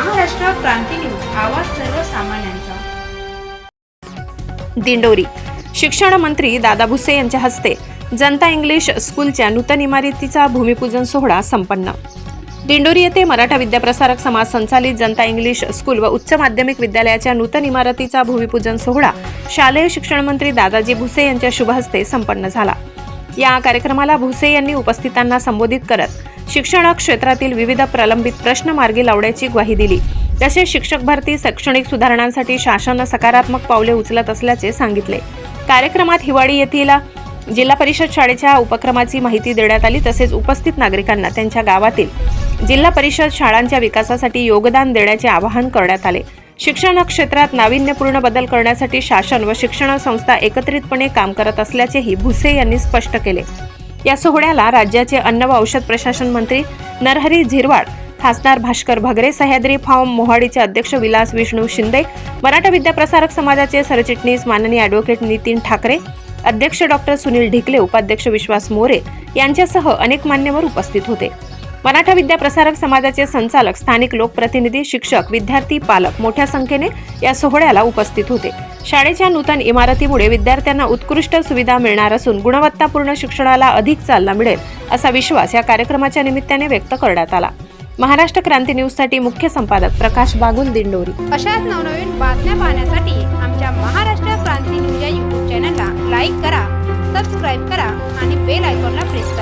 क्रांती news. आवाज सर्वसामान्यांचा. दिंडोरी. शिक्षण मंत्री दादा भुसे यांच्या हस्ते जनता इंग्लिश स्कूलच्या नूतन इमारतीचा भूमिपूजन सोहळा संपन्न. दिंडोरी येथे मराठा विद्याप्रसारक समाज संचालित जनता इंग्लिश स्कूल व उच्च माध्यमिक विद्यालयाच्या नूतन इमारतीचा भूमिपूजन सोहळा शालेय शिक्षण मंत्री दादाजी भुसे यांच्या शुभ हस्ते संपन्न झाला. या कार्यक्रमाला भुसे यांनी उपस्थितांना संबोधित करत शिक्षण क्षेत्रातील विविध प्रलंबित प्रश्न मार्गी लावण्याची ग्वाही दिली. तसेच शिक्षक भरती शैक्षणिक सुधारणांसाठी शासन सकारात्मक पावले उचलत असल्याचे सांगितले. कार्यक्रमात हिवाळी येथील जिल्हा परिषद शाळेच्या उपक्रमाची माहिती देण्यात आली. तसेच उपस्थित नागरिकांना त्यांच्या गावातील जिल्हा परिषद शाळांच्या विकासासाठी योगदान देण्याचे आवाहन करण्यात आले. शिक्षण क्षेत्रात नाविन्यपूर्ण बदल करण्यासाठी शासन व शिक्षण संस्था एकत्रितपणे काम करत असल्याचेही भुसे यांनी स्पष्ट केले. या सोहळ्याला राज्याचे अन्न व औषध प्रशासन मंत्री नरहरी झिरवाड खासदार भास्कर भगरे सह्याद्री फार्म मोहाडीचे अध्यक्ष विलास विष्णू शिंदे मराठा विद्याप्रसारक समाजाचे सरचिटणीस माननीय ॲडव्होकेट नितीन ठाकरे अध्यक्ष डॉक्टर सुनील ढिकले उपाध्यक्ष विश्वास मोरे यांच्यासह अनेक मान्यवर उपस्थित होते. मराठा विद्याप्रसारक समाजाचे संचालक स्थानिक लोकप्रतिनिधी शिक्षक विद्यार्थी पालक मोठ्या संख्येने या सोहळ्याला उपस्थित होते. शाळेच्या नूतन इमारतीमुळे विद्यार्थ्यांना उत्कृष्ट सुविधा मिळणार असून गुणवत्तापूर्ण शिक्षणाला अधिक चालना मिळेल असा विश्वास या कार्यक्रमाच्या निमित्ताने व्यक्त करण्यात आला. महाराष्ट्र क्रांती न्यूजसाठी मुख्य संपादक प्रकाश बागुल दिंडोरी. अशाच नवनवीन बातम्या पाहण्यासाठी आमच्या महाराष्ट्र क्रांती न्यूज या यूट्यूब चॅनलला लाईक करा सबस्क्राईब करा आणि बेल आयकॉनला प्रेस करा.